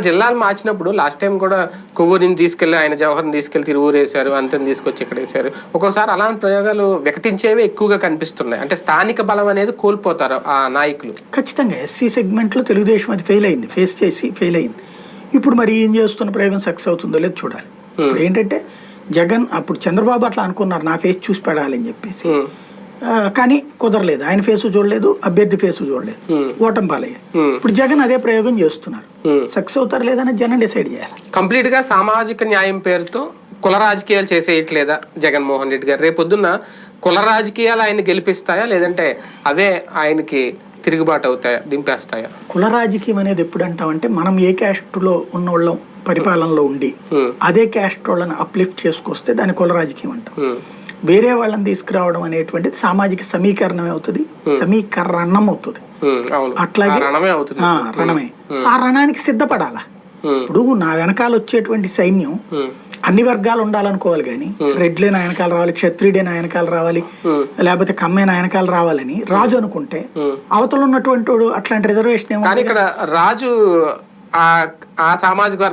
జిల్లాలు మార్చినప్పుడు last time కూడా కొవ్వూరిని తీసుకెళ్ళి ఆయన జవహర్ని తీసుకెళ్ళి తిరువూరు వేశారు అంతని తీసుకొచ్చి ఇక్కడ వేశారు. ఒక్కోసారి అలాంటి ప్రయోగాలు వికటించేవి ఎక్కువగా కనిపిస్తున్నాయి. అంటే స్థానిక బలం అనేది కోల్పోతారు ఆ నాయకులు. ఖచ్చితంగా ఎస్సీ సెగ్మెంట్లో తెలుగుదేశం అది ఫెయిల్ అయింది ఫేస్ చేసి ఫెయిల్ అయింది. ఇప్పుడు మరి ఏం చేస్తున్న ప్రయోగం సక్సెస్ అవుతుందో లేదో చూడాలి. ఇప్పుడు ఏంటంటే జగన్ అప్పుడు చంద్రబాబు అట్లా అనుకున్నారు నా ఫేస్ చూసి పెడాలని చెప్పేసి. కానీ కుదరలేదు. ఆయన ఫేసు చూడలేదు అభ్యర్థి ఫేసు చూడలేదు. ఓటమి పాలయ్యారు. Hmm. ఇప్పుడు జగన్ అదే ప్రయోగం చేస్తున్నారు. సక్సెస్ అవుతారు లేదని జనం డిసైడ్ చేయాలి. కంప్లీట్గా సామాజిక న్యాయం పేరుతో కుల రాజకీయాలు చేసేయట్లేదా జగన్మోహన్ రెడ్డి గారు? రేపొద్దున్న కుల రాజకీయాలు ఆయన గెలిపిస్తాయా? లేదంటే అవే ఆయనకి తిరుగుబాటు అవుతాయా? దింపేస్తాయా? కుల రాజకీయం అనేది ఎప్పుడు అంటామంటే మనం ఏ క్యాస్ట్లో ఉన్న వాళ్ళం పరిపాలనలో ఉండి. అదే క్యాస్ట్ వాళ్ళని అప్లిఫ్ట్ చేసుకొస్తే దాన్ని కుల రాజకీయం అంటాం. వేరే వాళ్ళని తీసుకురావడం అనేటువంటిది సామాజిక సమీకరణం అవుతుంది. సమీకరణం అవుతుంది. అట్లాగే ఆ రణమే ఆ, రణానికి సిద్ధపడాలా? ఇప్పుడు నా వెనకాల వచ్చేటువంటి సైన్యం అన్ని వర్గాలు ఉండాలనుకోవాలి కానీ రెడ్లే నా వెనకాల రావాలి క్షత్రియుడే నా వెనకాల రావాలి లేకపోతే కమ్మే నా వెనకాల రావాలని రాజు అనుకుంటే అవతల ఉన్నటువంటి వాడు అట్లాంటి రిజర్వేషన్ ఏమో ఇక్కడ రాజు ఆ సామాజిక